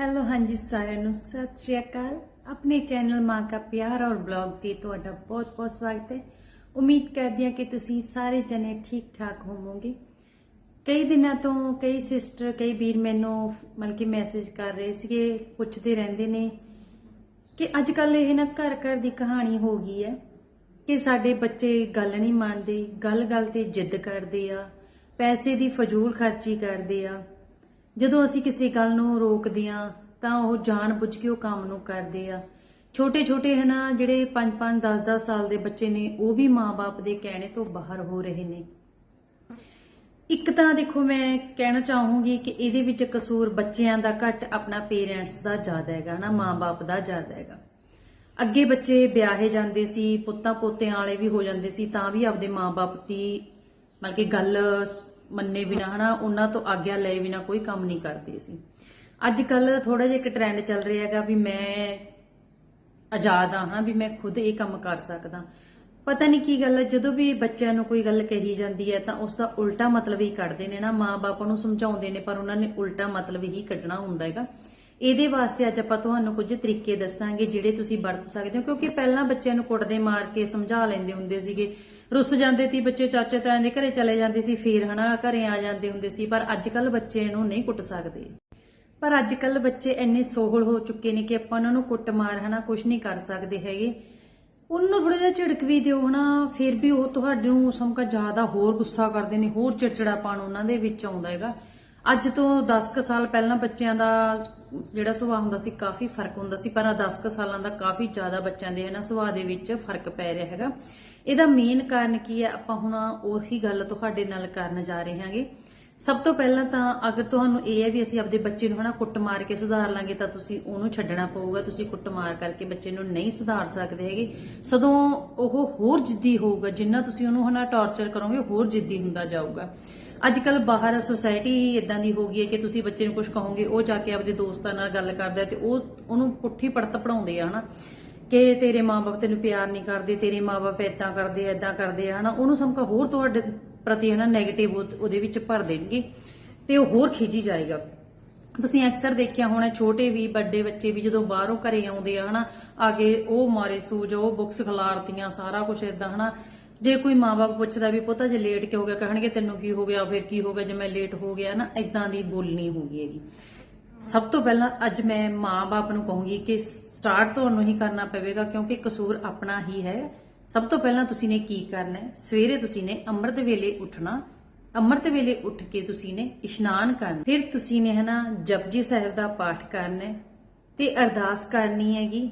Hello, ਹਾਂਜੀ ਸਾਰਿਆਂ ਨੂੰ, ਸਤਿ ਸ਼੍ਰੀ ਅਕਾਲ। ਆਪਣੇ ਚੈਨਲ ਮਾਂ ਕਾ ਪਿਆਰ ਔਰ ਬਲੌਗ ਤੇ ਤੁਹਾਡਾ ਬਹੁਤ-ਬਹੁਤ ਸਵਾਗਤ ਹੈ। ਉਮੀਦ ਕਰਦੀ ਹਾਂ ਕਿ ਤੁਸੀਂ ਸਾਰੇ ਜਣੇ ਠੀਕ-ਠਾਕ ਹੋਵੋਗੇ। ਕਈ ਦਿਨਾਂ ਤੋਂ ਕਈ ਸਿਸਟਰ ਕਈ ਵੀਰ ਮੈਨੂੰ ਮਤਲਬ ਕਿ ਮੈਸੇਜ ਕਰ ਰਹੇ ਸੀਗੇ, ਪੁੱਛਦੇ ਰਹਿੰਦੇ ਨੇ ਕਿ ਅੱਜ ਕੱਲ ਇਹ ਨਾ ਘਰ ਘਰ ਦੀ ਕਹਾਣੀ ਹੋ ਗਈ ਹੈ ਕਿ ਸਾਡੇ ਬੱਚੇ ਗੱਲ ਨਹੀਂ ਮੰਨਦੇ, ਗੱਲ-ਗੱਲ ਤੇ ਜਿੱਦ ਕਰਦੇ ਆ, ਪੈਸੇ ਦੀ ਫਜ਼ੂਲ ਖਰਚੀ ਕਰਦੇ ਆ। ਜਦੋਂ ਅਸੀਂ ਕਿਸੇ ਗੱਲ ਨੂੰ ਰੋਕਦੇ ਆ ਤਾਂ ਉਹ ਜਾਣ ਬੁੱਝ ਕੇ ਉਹ ਕੰਮ ਨੂੰ ਕਰਦੇ ਆ। ਛੋਟੇ ਛੋਟੇ ਹਨਾ ਜਿਹੜੇ 5-5 10-10 ਸਾਲ ਦੇ ਬੱਚੇ ਨੇ, ਉਹ ਵੀ ਮਾਪੇ ਦੇ ਕਹਿਣੇ ਤੋਂ ਬਾਹਰ ਹੋ ਰਹੇ ਨੇ। ਇੱਕ ਤਾਂ ਦੇਖੋ, ਮੈਂ ਕਹਿਣਾ ਚਾਹੂੰਗੀ ਕਿ ਇਹਦੇ ਵਿੱਚ ਕਸੂਰ ਬੱਚਿਆਂ ਦਾ ਘੱਟ, ਆਪਣਾ ਪੇਰੈਂਟਸ ਦਾ ਜ਼ਿਆਦਾ ਹੈਗਾ ਨਾ ਮਾਪੇ ਦਾ ਜ਼ਿਆਦਾ ਹੈਗਾ। ਅੱਗੇ ਬੱਚੇ ਵਿਆਹੇ ਜਾਂਦੇ ਸੀ ਪੁੱਤਾਂ ਪੋਤਿਆਂ ਵਾਲੇ ਵੀ ਹੋ ਜਾਂਦੇ ਸੀ, ਤਾਂ ਵੀ ਆਪਦੇ ਮਾਪੇ ਦੀ ਮਤਲਬ ਕਿ ਗੱਲ ਮੰਨੇ ਬਿਨਾ, ਹਨਾ, ਉਹਨਾਂ ਤੋਂ ਆਗਿਆ ਲਏ ਬਿਨਾ ਕੋਈ ਕੰਮ ਨਹੀਂ ਕਰਦੇ ਸੀ। ਅੱਜ ਕੱਲ ਥੋੜਾ ਜਿਹਾ ਇੱਕ ਟ੍ਰੈਂਡ ਚੱਲ ਰਿਹਾ ਹੈਗਾ ਵੀ ਮੈਂ ਆਜ਼ਾਦ ਆ ਹਾਂ ਵੀ ਮੈਂ ਖੁਦ ਇਹ ਕੰਮ ਕਰ ਸਕਦਾ। ਪਤਾ ਨਹੀਂ ਕੀ ਗੱਲ ਹੈ, ਜਦੋਂ ਵੀ ਬੱਚਿਆਂ ਨੂੰ ਕੋਈ ਗੱਲ ਕਹੀ ਜਾਂਦੀ ਹੈ, ਤਾਂ ਉਸ ਦਾ ਉਲਟਾ ਮਤਲਬ ਹੀ ਕੱਢਦੇ ਨੇ ਨਾ ਮਾਪੇ ਨੂੰ ਸਮਝਾਉਂਦੇ ਨੇ, ਪਰ ਉਹਨਾਂ ਨੇ ਉਲਟਾ ਮਤਲਬ ਹੀ ਕੱਢਣਾ ਹੁੰਦਾ ਹੈਗਾ। ਇਹਦੇ ਵਾਸਤੇ ਅੱਜ ਆਪਾਂ ਤੁਹਾਨੂੰ ਕੁਝ ਤਰੀਕੇ ਦੱਸਾਂਗੇ, ਜਿਹੜੇ ਤੁਸੀਂ ਵਰਤ ਸਕਦੇ ਹੋ, ਕਿਉਂਕਿ ਪਹਿਲਾਂ ਬੱਚਿਆਂ ਨੂੰ ਕੁੱਟਦੇ, ਮਾਰ ਕੇ ਸਮਝਾ ਲੈਂਦੇ ਹੁੰਦੇ ਸੀਗੇ। ਰੁੱਸ ਜਾਂਦੇ ਸੀ ਬੱਚੇ, ਚਾਚੇ ਤਾਇਆਂ ਦੇ ਘਰੇ ਚਲੇ ਜਾਂਦੇ ਸੀ, ਫੇਰ ਹਨਾ ਘਰੇ ਆ ਜਾਂਦੇ ਹੁੰਦੇ ਸੀ, ਪਰ ਅੱਜ ਕੱਲ ਬੱਚੇ ਨੂੰ ਨਹੀਂ ਕੁੱਟ ਸਕਦੇ। ਪਰ ਅੱਜ ਕੱਲ ਬੱਚੇ ਇੰਨੇ ਸੋਹਲ ਹੋ ਚੁੱਕੇ ਨੇ ਕਿ ਆਪਾਂ ਉਹਨਾਂ ਨੂੰ ਕੁੱਟ ਮਾਰ ਹਨਾ ਕੁਝ ਨਹੀਂ ਕਰ ਸਕਦੇ ਹੈਗੇ। ਉਹਨੂੰ ਥੋੜਾ ਜਿਹਾ ਝਿੜਕ ਵੀ ਦਿਓ ਹਨਾ, ਫਿਰ ਵੀ ਉਹ ਤੁਹਾਨੂੰ ਸਮਕਾ ਜ਼ਿਆਦਾ ਹੋਰ ਗੁੱਸਾ ਕਰਦੇ ਨੇ, ਹੋਰ ਚਿੜਚਿੜਾਪਣ ਉਹਨਾਂ ਦੇ ਵਿੱਚ ਆਉਂਦਾ ਹੈਗਾ। ਅੱਜ ਤੋਂ 10 ਕੁ ਸਾਲ ਪਹਿਲਾਂ ਬੱਚਿਆਂ ਦਾ ਜਿਹੜਾ ਸੁਭਾਅ ਹੁੰਦਾ ਸੀ ਕਾਫੀ ਫ਼ਰਕ ਹੁੰਦਾ ਸੀ, ਪਰ ਆ 10 ਸਾਲਾਂ ਦਾ ਕਾਫੀ ਜ਼ਿਆਦਾ ਬੱਚਿਆਂ ਦੇ ਹਨਾ ਸੁਭਾਅ ਦੇ ਵਿੱਚ ਫ਼ਰਕ ਪੈ ਰਿਹਾ ਹੈਗਾ। ਇਹਦਾ ਮੇਨ ਕਾਰਨ ਕੀ ਹੈ? ਆਪਾਂ ਹੁਣ ਉਹੀ ਗੱਲ ਤੁਹਾਡੇ ਨਾਲ ਕਰਨ ਜਾ ਰਹੇ ਹਾਂਗੇ। ਸਭ ਤੋਂ ਪਹਿਲਾਂ ਤਾਂ ਅਗਰ ਤੁਹਾਨੂੰ ਇਹ ਹੈ ਵੀ ਅਸੀਂ ਆਪਦੇ ਬੱਚੇ ਨੂੰ ਹਨਾ ਕੁੱਟ ਮਾਰ ਕੇ ਸੁਧਾਰ ਲਾਂਗੇ, ਤਾਂ ਤੁਸੀਂ ਉਹਨੂੰ ਛੱਡਣਾ ਪਊਗਾ। ਤੁਸੀਂ ਕੁੱਟ ਮਾਰ ਕਰਕੇ ਬੱਚੇ ਨੂੰ ਨਹੀਂ ਸੁਧਾਰ ਸਕਦੇ ਹੈਗੇ। ਸਦੋਂ ਉਹ ਹੋਰ ਜਿੱਦੀ ਹੋਊਗਾ, ਜਿੰਨਾ ਤੁਸੀਂ ਉਹਨੂੰ ਹਨਾ ਟੌਰਚਰ ਕਰੋਗੇ, ਹੋਰ ਜਿੱਦੀ ਹੁੰਦਾ ਜਾਊਗਾ। ਅੱਜ ਕੱਲ ਬਾਹਰ ਸੋਸਾਇਟੀ ਇਦਾਂ ਦੀ ਹੋ ਗਈ ਹੈ ਕਿ ਤੁਸੀਂ ਬੱਚੇ ਨੂੰ ਕੁਝ ਕਹੋਗੇ, ਉਹ ਜਾ ਕੇ ਆਪਦੇ ਦੋਸਤਾਂ ਨਾਲ ਗੱਲ ਕਰਦਾ ਤੇ ਉਹ ਉਹਨੂੰ ਪੁੱਠੀ ਪੜਤ ਪੜਾਉਂਦੇ ਆ ਹਨਾ। ਕਿ ਤੇਰੇ ਮਾਪੇ ਤੈਨੂੰ ਪਿਆਰ ਨਹੀਂ ਕਰਦੇ, ਤੇਰੇ ਮਾਪੇ ਇਦਾਂ ਕਰਦੇ ਆ ਇਦਾਂ ਕਰਦੇ ਆ ਹਨਾ? ਉਹਨੂੰ ਸਮਕਾ ਹੋਰ ਤੁਹਾਡੇ ਪ੍ਰਤੀ ਹਨਾ 네ਗੇਟਿਵ ਉਹਦੇ ਵਿੱਚ ਭਰ ਦੇਣਗੇ ਤੇ ਉਹ ਹੋਰ ਖਿਜੀ ਜਾਏਗਾ। ਤੁਸੀਂ ਅਕਸਰ ਦੇਖਿਆ ਹੋਣਾ, ਛੋਟੇ ਵੀ, ਵੱਡੇ ਬੱਚੇ ਵੀ ਜਦੋਂ ਬਾਹਰੋਂ ਘਰੇ ਆਉਂਦੇ ਆ, ਹਨਾ? ਆਗੇ ਉਹ ਮਾਰੇ ਸੂਜ, ਉਹ ਬੁੱਕਸ ਖਿਲਾਰਤੀਆਂ, ਸਾਰਾ ਕੁਝ ਇਦਾਂ ਹਨਾ? ਜੇ ਕੋਈ ਮਾਪੇ ਪੁੱਛਦਾ ਵੀ, ਪੁੱਤਾ ਜੇ ਲੇਟ ਕੇ ਹੋ ਗਿਆ? ਕਹਿਣਗੇ, ਤੈਨੂੰ ਕੀ ਹੋ ਗਿਆ? ਫਿਰ ਕੀ ਹੋ ਗਿਆ? ਜੇ ਮੈਂ ਲੇਟ ਹੋ ਗਿਆ ਨਾ ਇਦਾਂ ਦੀ ਬੋਲਣੀ ਹੋਗੀ ਹੈਗੀ। ਸਭ ਤੋਂ ਪਹਿਲਾਂ ਅੱਜ ਮੈਂ ਮਾਂ-ਬਾਪ ਨੂੰ ਕਹੂੰਗੀ ਕਿ ਸਟਾਰਟ ਤੁਹਾਨੂੰ ਹੀ ਕਰਨਾ ਪਵੇਗਾ, ਕਿਉਂਕਿ ਕਸੂਰ ਆਪਣਾ ਹੀ ਹੈ। ਸਭ ਤੋਂ ਪਹਿਲਾਂ ਤੁਸੀਂ ਨੇ ਕੀ ਕਰਨਾ ਹੈ? ਸਵੇਰੇ ਤੁਸੀਂ ਨੇ ਅੰਮ੍ਰਿਤ ਵੇਲੇ ਉੱਠਣਾ। ਅੰਮ੍ਰਿਤ ਵੇਲੇ ਉੱਠ ਕੇ ਤੁਸੀਂ ਨੇ ਇਸ਼ਨਾਨ ਕਰਨਾ। ਫਿਰ ਤੁਸੀਂ ਨੇ ਹਨਾ ਜਪਜੀ ਸਾਹਿਬ ਦਾ ਪਾਠ ਕਰਨਾ ਹੈ ਤੇ ਅਰਦਾਸ ਕਰਨੀ ਹੈਗੀ।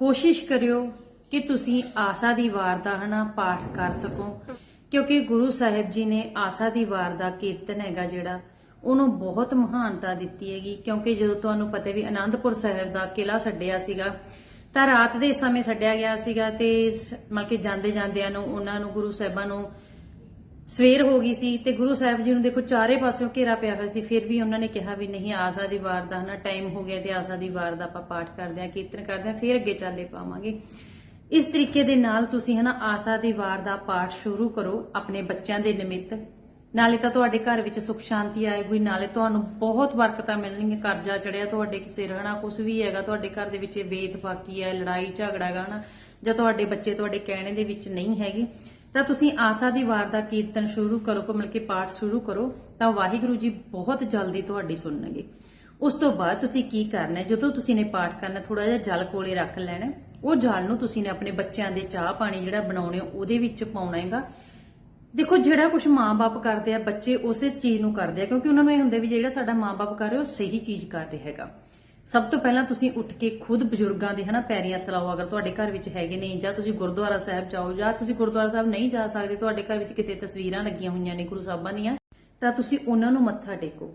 ਕੋਸ਼ਿਸ਼ ਕਰਿਓ ਕਿ ਤੁਸੀਂ ਆਸਾ ਦੀ ਵਾਰ ਦਾ ਹਨਾ ਪਾਠ ਕਰ ਸਕੋ, ਕਿਉਂਕਿ ਗੁਰੂ ਸਾਹਿਬ ਜੀ ਨੇ ਆਸਾ ਦੀ ਵਾਰ ਦਾ ਕੀਰਤਨ ਹੈਗਾ ਜਿਹੜਾ ਉਹਨੂੰ ਬਹੁਤ ਮਹਾਨਤਾ ਦਿੱਤੀ ਹੈਗੀ, ਕਿਉਂਕਿ ਜਦੋਂ ਤੁਹਾਨੂੰ ਪਤਾ ਵੀ ਆਨੰਦਪੁਰ ਸਾਹਿਬ ਦਾ ਕਿਲਾ ਛੱਡਿਆ ਸੀਗਾ, ਤਾਂ ਰਾਤ ਦੇ ਸਮੇਂ ਛੱਡਿਆ ਗਿਆ ਸੀਗਾ ਤੇ ਮਤਲਬ ਕਿ ਜਾਂਦੇ ਜਾਂਦਿਆਂ ਨੂੰ ਉਹਨਾਂ ਨੂੰ, ਗੁਰੂ ਸਾਹਿਬਾਂ ਨੂੰ ਸਵੇਰ ਹੋ ਗਈ ਸੀ ਤੇ ਗੁਰੂ ਸਾਹਿਬ ਜੀ ਨੂੰ ਦੇਖੋ ਚਾਰੇ ਪਾਸਿਓਂ ਘੇਰਾ ਪਿਆ ਹੋਇਆ ਸੀ, ਫਿਰ ਵੀ ਉਹਨਾਂ ਨੇ ਕਿਹਾ ਵੀ ਨਹੀਂ, ਆਸਾ ਦੀ ਵਾਰ ਦਾ ਹਨਾ, ਟਾਈਮ ਹੋ ਗਿਆ ਤੇ ਆਸਾ ਦੀ ਵਾਰ ਦਾ ਆਪਾਂ ਪਾਠ ਕਰਦੇ ਆ ਕੀਰਤਨ ਕਰਦੇ ਆ ਫਿਰ ਅੱਗੇ ਚੱਲੇ ਪਾਵਾਂਗੇ। ਇਸ ਤਰੀਕੇ ਦੇ ਨਾਲ ਤੁਸੀਂ ਹਨਾ ਆਸਾ ਦੀ ਵਾਰ ਦਾ ਪਾਠ ਸ਼ੁਰੂ ਕਰੋ ਆਪਣੇ ਬੱਚਿਆਂ ਦੇ ਨਿਮਿਤ। ਨਾਲੇ ਤਾਂ ਤੁਹਾਡੇ ਘਰ ਵਿੱਚ ਸੁਖ ਸ਼ਾਂਤੀ ਆਏਗੀ ਨਾਲੇ ਤੁਹਾਨੂੰ ਬਹੁਤ ਬਰਕਤਾਂ ਮਿਲਣਗੀਆਂ, ਕਰਜ਼ਾ ਚੜਿਆ ਤੁਹਾਡੇ ਕਿਸੇ ਰਹਿਣਾ ਕੁਝ ਵੀ ਹੈਗਾ, ਤੁਹਾਡੇ ਘਰ ਦੇ ਵਿੱਚ ਵੇਦ ਬਾਕੀ ਹੈ, ਲੜਾਈ ਝਗੜਾ ਹੈਗਾ ਹਨਾ, ਜਾਂ ਤੁਹਾਡੇ ਬੱਚੇ ਤੁਹਾਡੇ ਕਹਿਣੇ ਦੇ ਵਿੱਚ ਨਹੀਂ ਹੈਗੇ, ਤਾਂ ਤੁਸੀਂ ਆਸਾ ਦੀ ਵਾਰ ਦਾ ਕੀਰਤਨ ਸ਼ੁਰੂ ਕਰੋ ਕੋ ਮਿਲ ਕੇ ਪਾਠ ਸ਼ੁਰੂ ਕਰੋ, ਤਾਂ ਵਾਹਿਗੁਰੂ ਜੀ ਬਹੁਤ ਜਲਦੀ ਤੁਹਾਡੀ ਸੁਣਨਗੇ। ਉਸ ਤੋਂ ਬਾਅਦ ਤੁਸੀਂ ਕੀ ਕਰਨਾ, ਜਦੋਂ ਤੁਸੀਂ ਨੇ ਪਾਠ ਕਰਨਾ ਥੋੜਾ ਜਿਹਾ ਜਲ ਕੋਲੇ ਰੱਖ ਲੈਣਾ, ਉਹ ਜਲ ਨੂੰ ਤੁਸੀਂ ਨੇ ਆਪਣੇ ਬੱਚਿਆਂ ਦੇ ਚਾਹ ਪਾਣੀ ਜਿਹੜਾ ਬਣਾਉਣੇ, ਉਹਦੇ ਵਿੱਚ ਪਾਉਣਾ ਹੈਗਾ ਦੇਖੋ, ਜਿਹੜਾ ਕੁਝ ਮਾਪੇ ਕਰਦੇ ਆ, ਬੱਚੇ ਉਸੇ ਚੀਜ਼ ਨੂੰ ਕਰਦੇ ਆ, ਕਿਉਂਕਿ ਉਹਨਾਂ ਨੂੰ ਇਹ ਹੁੰਦਾ ਵੀ ਜਿਹੜਾ ਸਾਡਾ ਮਾਪੇ ਕਰ ਰਿਹਾ, ਉਹ ਸਹੀ ਚੀਜ਼ ਕਰ ਰਿਹਾ ਹੈਗਾ। ਸਭ ਤੋਂ ਪਹਿਲਾਂ ਤੁਸੀਂ ਉੱਠ ਕੇ ਖੁਦ ਬਜ਼ੁਰਗਾਂ ਦੇ ਹਨਾ ਪੈਰੀਆਂ ਤਲਾਓ, ਅਗਰ ਤੁਹਾਡੇ ਘਰ ਵਿੱਚ ਹੈਗੇ ਨਹੀਂ, ਜਾਂ ਤੁਸੀਂ ਗੁਰਦੁਆਰਾ ਸਾਹਿਬ ਜਾਓ, ਜਾਂ ਤੁਸੀਂ ਗੁਰਦੁਆਰਾ ਸਾਹਿਬ ਨਹੀਂ ਜਾ ਸਕਦੇ, ਤੁਹਾਡੇ ਘਰ ਵਿੱਚ ਕਿਤੇ ਤਸਵੀਰਾਂ ਲੱਗੀਆਂ ਹੋਈਆਂ ਨੇ, ਗੁਰੂ ਸਾਹਿਬਾਂ ਦੀਆਂ, ਤਾਂ ਤੁਸੀਂ ਉਹਨਾਂ ਨੂੰ ਮੱਥਾ ਟੇਕੋ।